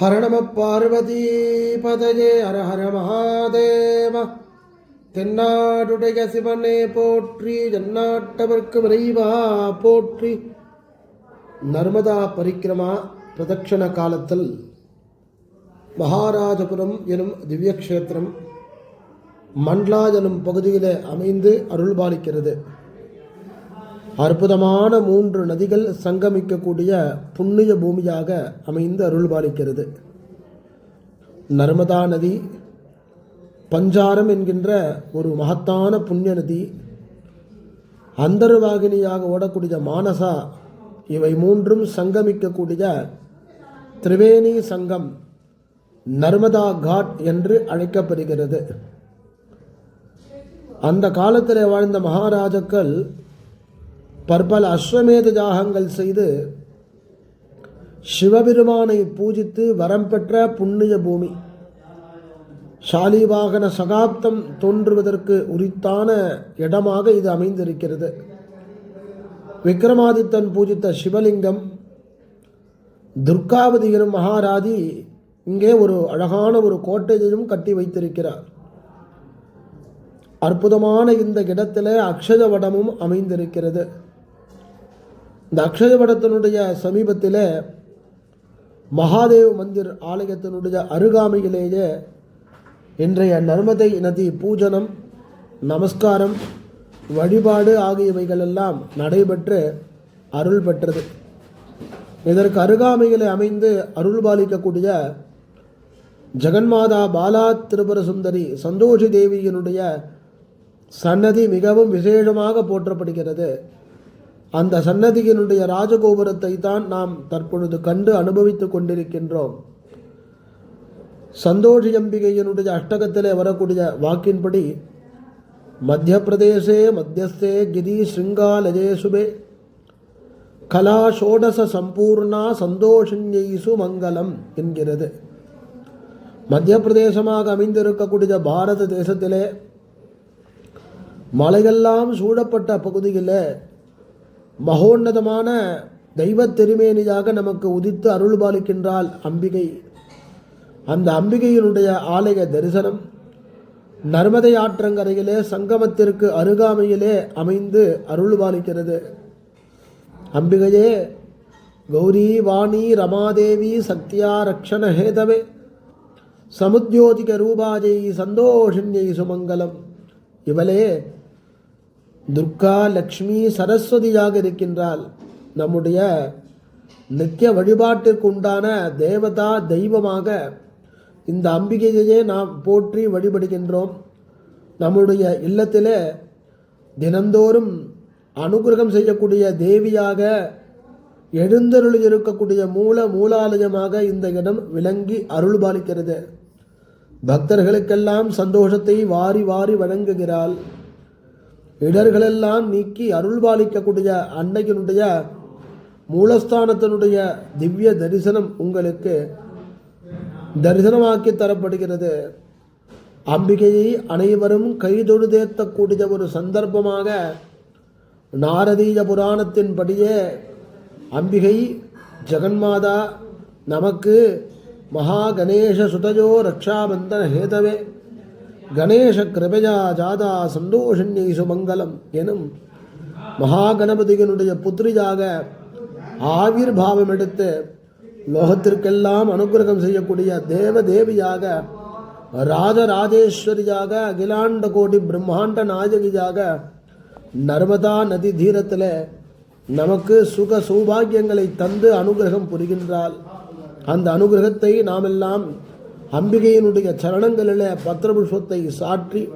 ஹர நம பார்வதி பதயே ஹர ஹர மகாதேவ தென்னாடுடைய சிவனே போற்றி ஜன்னாட்டவர்க்கு விரைவா போற்றி. நர்மதா பரிக்கிரமா பிரதட்சண காலத்தில் மகாராஜபுரம் எனும் திவ்யக்ஷேத்திரம் மண்ட்லா எனும் பகுதியிலே அமைந்து அருள்பாலிக்கிறது. அற்புதமான மூன்று நதிகள் சங்கமிக்கக்கூடிய புண்ணிய பூமியாக அமைந்து அருள்பாலிக்கிறது. நர்மதா நதி பஞ்சாரம் என்கின்ற ஒரு மகத்தான புண்ணிய நதி அந்தர்வாகினியாக ஓடக்கூடிய மானசா இவை மூன்றும் சங்கமிக்கக்கூடிய திரிவேணி சங்கம் நர்மதா காட் என்று அழைக்கப்படுகிறது. அந்த காலத்தில் வாழ்ந்த மகாராஜாக்கள் பற்பல அஸ்வமேத ஜாகங்கள் செய்து சிவபெருமானை பூஜித்து வரம் பெற்ற புண்ணிய பூமி. ஷாலிவாகன சகாப்தம் தோன்றுவதற்கு உரித்தான இடமாக இது அமைந்திருக்கிறது. விக்ரமாதித்தன் பூஜித்த சிவலிங்கம் துர்காவதி எனும் மகாராதி இங்கே ஒரு அழகான ஒரு கோட்டையையும் கட்டி வைத்திருக்கிறார். அற்புதமான இந்த இடத்திலே அக்ஷத வடமும் அமைந்திருக்கிறது. இந்த அக்ஷய வடத்தினுடைய சமீபத்தில் மகாதேவ் மந்திர் ஆலயத்தினுடைய அருகாமையிலேயே இன்றைய நர்மதை நதி பூஜனம் நமஸ்காரம் வழிபாடு ஆகியவைகளெல்லாம் நடைபெற்று அருள் பெற்றது. இதற்கு அருகாமையில் அமைந்து அருள்பாலிக்கக்கூடிய ஜெகன்மாதா பாலா திரிபுர சுந்தரி சந்தோஷி தேவியினுடைய சன்னதி மிகவும் விசேஷமாக போற்றப்படுகிறது. அந்த சன்னதியினுடைய ராஜகோபுரத்தை தான் நாம் தற்பொழுது கண்டு அனுபவித்துக் கொண்டிருக்கின்றோம். சந்தோஷி அம்பிகையினுடைய அஷ்டகத்திலே வரக்கூடிய வாக்கின்படி மத்திய பிரதேசே மத்தியஸ்தே கிரி ஸ்ருங்காலஜேசுபே கலா ஷோடச சம்பூர்ணா சந்தோஷஞ்செய்சு மங்களம் என்கிறது. மத்திய பிரதேசமாக அமைந்திருக்கக்கூடிய பாரத தேசத்திலே மலையெல்லாம் சூழப்பட்ட பகுதியில் மகோன்னதமான தெய்வ திருமேனியாக நமக்கு உதித்து அருள்பாலிக்கின்றாள் அம்பிகை. அந்த அம்பிகையினுடைய ஆலய தரிசனம் நர்மதை ஆற்றங்கரையிலே சங்கமத்திற்கு அருகாமையிலே அமைந்து அருள்பாலிக்கிறது. அம்பிகையே கௌரி வாணி ரமாதேவி சத்யா ரக்ஷண ஹேதவே சமுத்யோதிக ரூபாஜை சந்தோஷன்யை சுமங்கலம். இவளே துர்கா லக்ஷ்மி சரஸ்வதியாக இருக்கின்றால் நம்முடைய நித்திய வழிபாட்டிற்கு உண்டான தேவதா தெய்வமாக இந்த அம்பிகையையே நாம் போற்றி வழிபடுகின்றோம். நம்முடைய இல்லத்திலே தினந்தோறும் அனுகிரகம் செய்யக்கூடிய தேவியாக எழுந்தருள் இருக்கக்கூடிய மூல மூலாலயமாக இந்த இடம் விளங்கி அருள்பாலிக்கிறது பக்தர்களுக்கெல்லாம் சந்தோஷத்தை வாரி வாரி வழங்குகிறாள். இடர்களெல்லாம் நீக்கி அருள்பாலிக்கக்கூடிய அன்னையினுடைய மூலஸ்தானத்தினுடைய திவ்ய தரிசனம் உங்களுக்கு தரிசனமாக்கி தரப்படுகிறது. அம்பிகையை அனைவரும் கைதொழுதேத்தக்கூடிய ஒரு சந்தர்ப்பமாக நாரதீய புராணத்தின்படியே அம்பிகை ஜெகன்மாதா நமக்கு மகா கணேச சுதஜோ ரக்ஷாபந்தன ஹேதவே கணேச கிருபையா ஜாதா சந்தோஷன்யை சுமங்கலம் எனும் மகாகணபதியினுடைய புத்திரியாக ஆவிர் பாவம் எடுத்து லோகத்திற்கெல்லாம் அனுகிரகம் செய்யக்கூடிய தேவ தேவியாக ராஜராஜேஸ்வரியாக அகிலாண்ட கோடி பிரம்மாண்ட நாயகியாக நர்மதா நதி தீரத்தில் நமக்கு சுக சௌபாகியங்களை தந்து அனுகிரகம் புரிகின்றாள். அந்த அனுகிரகத்தை நாமெல்லாம் அம்பிகையினுடைய சரணங்களில் பத்திரபுஷ்பத்தை சாற்றி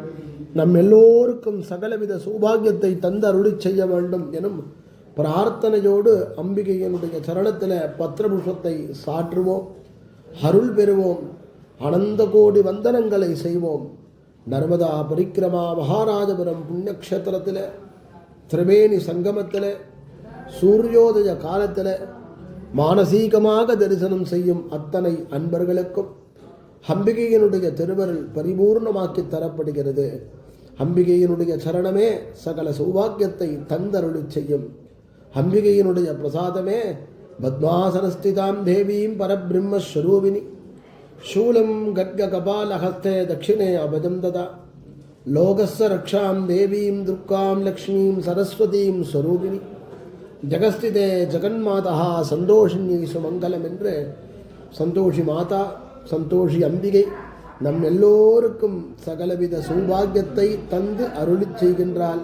நம் எல்லோருக்கும் சகலவித சௌபாகியத்தை தந்து அருளி செய்ய வேண்டும் எனும் பிரார்த்தனையோடு அம்பிகையினுடைய சரணத்தில் பத்திரபுஷ்பத்தை சாற்றுவோம் அருள் பெறுவோம் அனந்த கோடி வந்தனங்களை செய்வோம். நர்மதா பரிக்கிரமா மகாராஜபுரம் புண்ணியக்ஷேத்திரத்தில் திரிவேணி சங்கமத்தில் சூரியோதய காலத்தில் மானசீகமாக தரிசனம் செய்யும் அத்தனை அன்பர்களுக்கும் அம்பிகையினுடைய திருவருள் பரிபூர்ணமாக்கி தரப்படுகிறது. அம்பிகையினுடைய சரணமே சகல சௌபாக்கியத்தை தந்தருளி செய்யும். அம்பிகையினுடைய பிரசாதமே பத்மாசனஸ்திதாம் தேவீம் பரபிரம்மஸ்வரூபினி சூலம் கட்க கபாலஹஸ்தே தட்சிணே அபஜம் ததா. லோகஸ்ஸ ரக்ஷாம் தேவீம் துர்க்காம் லக்ஷ்மீம் சரஸ்வதீம் ஸ்வரூபினி ஜெகஸ்திதே ஜெகன்மாதா சந்தோஷினி சுமங்கலம் என்று சந்தோஷி மாதா சந்தோஷி அம்பிகை நம் எல்லோருக்கும் சகலவித சௌபாகியத்தை தந்து அருளி செய்கின்றாள்.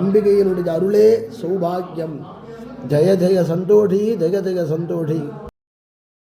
அம்பிகையினுடைய அருளே சௌபாகியம். ஜெய ஜெய சந்தோஷி ஜெய ஜெய சந்தோஷி.